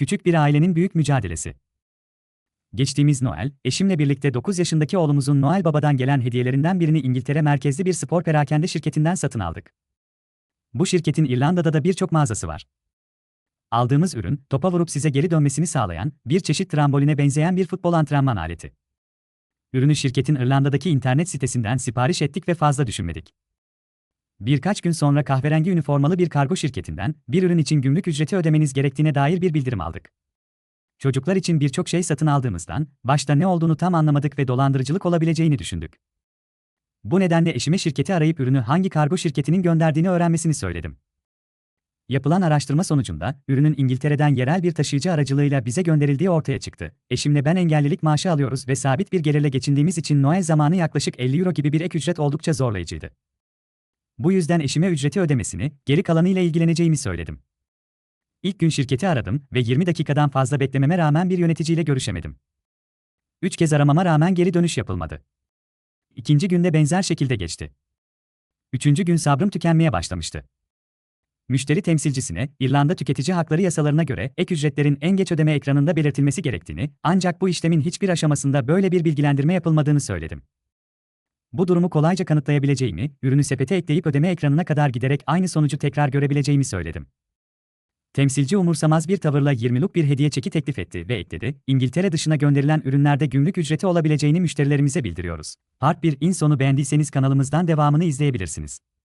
Küçük bir ailenin büyük mücadelesi. Geçtiğimiz Noel, eşimle birlikte 9 yaşındaki oğlumuzun Noel Baba'dan gelen hediyelerinden birini İngiltere merkezli bir spor perakende şirketinden satın aldık. Bu şirketin İrlanda'da da birçok mağazası var. Aldığımız ürün, topa vurup size geri dönmesini sağlayan, bir çeşit tramboline benzeyen bir futbol antrenman aleti. Ürünü şirketin İrlanda'daki internet sitesinden sipariş ettik ve fazla düşünmedik. Birkaç gün sonra kahverengi üniformalı bir kargo şirketinden bir ürün için gümrük ücreti ödemeniz gerektiğine dair bir bildirim aldık. Çocuklar için birçok şey satın aldığımızdan başta ne olduğunu tam anlamadık ve dolandırıcılık olabileceğini düşündük. Bu nedenle eşime şirketi arayıp ürünü hangi kargo şirketinin gönderdiğini öğrenmesini söyledim. Yapılan araştırma sonucunda ürünün İngiltere'den yerel bir taşıyıcı aracılığıyla bize gönderildiği ortaya çıktı. Eşimle ben engellilik maaşı alıyoruz ve sabit bir gelirle geçindiğimiz için Noel zamanı yaklaşık 50 euro gibi bir ek ücret oldukça zorlayıcıydı. Bu yüzden eşime ücreti ödemesini, geri kalanıyla ilgileneceğimi söyledim. İlk gün şirketi aradım ve 20 dakikadan fazla beklememe rağmen bir yöneticiyle görüşemedim. Üç kez aramama rağmen geri dönüş yapılmadı. İkinci günde benzer şekilde geçti. Üçüncü gün sabrım tükenmeye başlamıştı. Müşteri temsilcisine, İrlanda tüketici hakları yasalarına göre ek ücretlerin en geç ödeme ekranında belirtilmesi gerektiğini, ancak bu işlemin hiçbir aşamasında böyle bir bilgilendirme yapılmadığını söyledim. Bu durumu kolayca kanıtlayabileceğimi, ürünü sepete ekleyip ödeme ekranına kadar giderek aynı sonucu tekrar görebileceğimi söyledim. Temsilci umursamaz bir tavırla 20'luk bir hediye çeki teklif etti ve ekledi, İngiltere dışına gönderilen ürünlerde gümrük ücreti olabileceğini müşterilerimize bildiriyoruz. Part 1 in sonu beğendiyseniz kanalımızdan devamını izleyebilirsiniz.